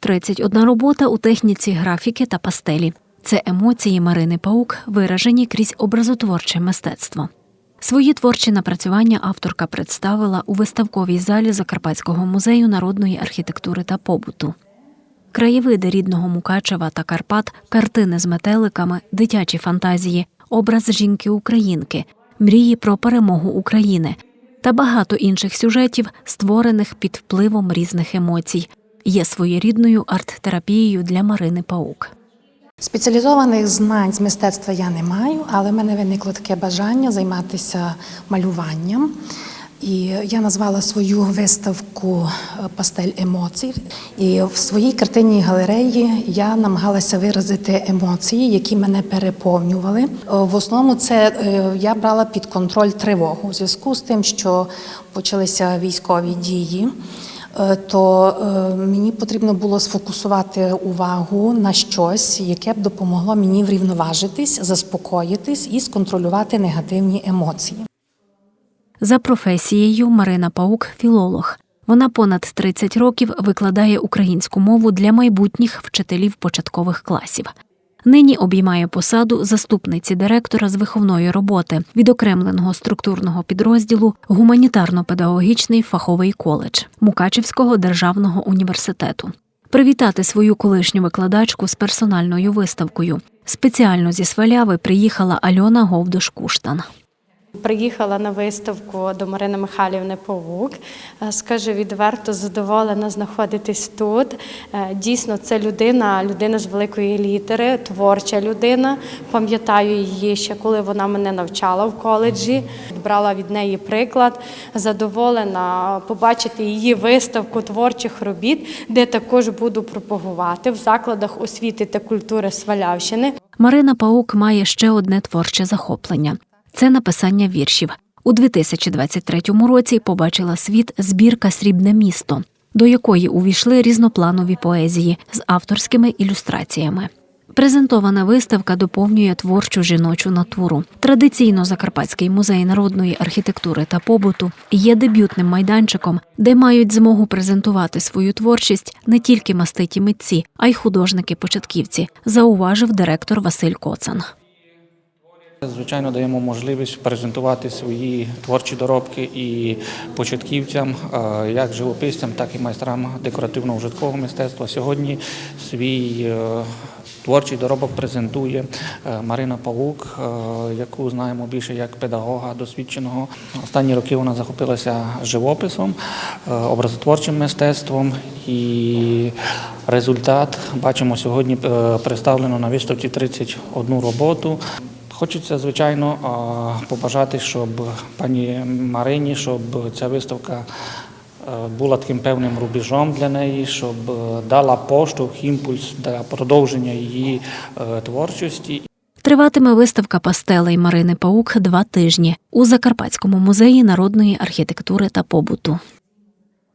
31 робота у техніці графіки та пастелі. Це емоції Марини Паук, виражені крізь образотворче мистецтво. Свої творчі напрацювання авторка представила у виставковій залі Закарпатського музею народної архітектури та побуту. Краєвиди рідного Мукачева та Карпат, картини з метеликами, дитячі фантазії, образ жінки-українки, мрії про перемогу України та багато інших сюжетів, створених під впливом різних емоцій, є своєрідною арт-терапією для Марини Паук. Спеціалізованих знань з мистецтва я не маю, але в мене виникло таке бажання займатися малюванням. І я назвала свою виставку Пастель емоцій. І в своїй картинній галереї я намагалася виразити емоції, які мене переповнювали. В основному це е, я брала під контроль тривогу у зв'язку з тим, що почалися військові дії. Е, то е, мені потрібно було сфокусувати увагу на щось, яке б допомогло мені врівноважитись, заспокоїтись і сконтролювати негативні емоції. За професією Марина Паук філолог. Вона понад 30 років викладає українську мову для майбутніх вчителів початкових класів. Нині обіймає посаду заступниці директора з виховної роботи відокремленого структурного підрозділу Гуманітарно-педагогічний фаховий коледж Мукачівського державного університету. Привітати свою колишню викладачку з персональною виставкою. Спеціально зі Сваляви приїхала Альона Говдош-Куштан. Приїхала на виставку до Марини Михайлівни Павук. Е, Скажу відверто, задоволена знаходитись тут. Е, Дійсно, це людина, людина з великої літери, творча людина. Пам'ятаю її ще коли вона мене навчала в коледжі. Брала від неї приклад. Задоволена побачити її виставку творчих робіт, де також буду пропагувати в закладах освіти та культури Свалявщини. Марина Паук має ще одне творче захоплення це написання віршів. У 2023 році побачила світ збірка Срібне місто, до якої увійшли різнопланові поезії з авторськими ілюстраціями. Презентована виставка доповнює творчу жіночу натуру. Традиційно Закарпатський музей народної архітектури та побуту є дебютним майданчиком, де мають змогу презентувати свою творчість не тільки маститі митці, а й художники-початківці, зауважив директор Василь Коцан. Звичайно, даємо можливість презентувати свої творчі доробки і початківцям, як живописцям, так і майстрам декоративно-ужиткового мистецтва. Сьогодні свій е, творчий доробок презентує е, Марина Павук, е, яку знаємо більше як педагога досвідченого. Останні роки вона захопилася живописом, образотворчим мистецтвом і результат бачимо сьогодні представлено на виставці 31 роботу. Хочеться, звичайно, побажати, щоб пані Марині, щоб ця виставка е, була таким певним рубежом для неї, щоб е, дала поштовх, імпульс для продовження її е, творчості. Триватиме виставка пастелей Марини Паук два тижні у Закарпатському музеї народної архітектури та побуту.